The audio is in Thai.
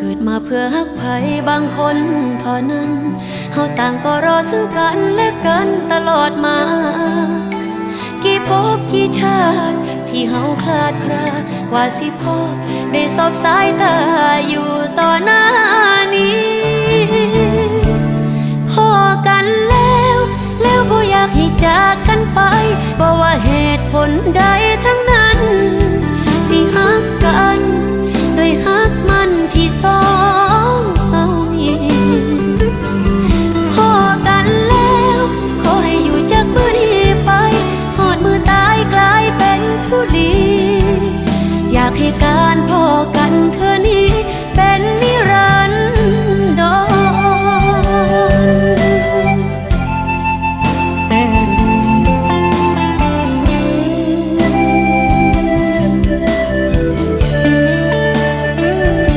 เกิดมาเพื่อหักไผบางคนท่านั้นเฮาต่างก็รอซึ่งกันและกันตลอดมา กี่พบกี่ชาติ ที่เฮาคลาดคลากว่าสิพ่อได้สอบสายตาอยู่ต่อหน้านี้พอกันแล้ว แล้วบ่อยากให้จากกันไปบ่ว่าเหตุผลใด อยากให้การพ่อ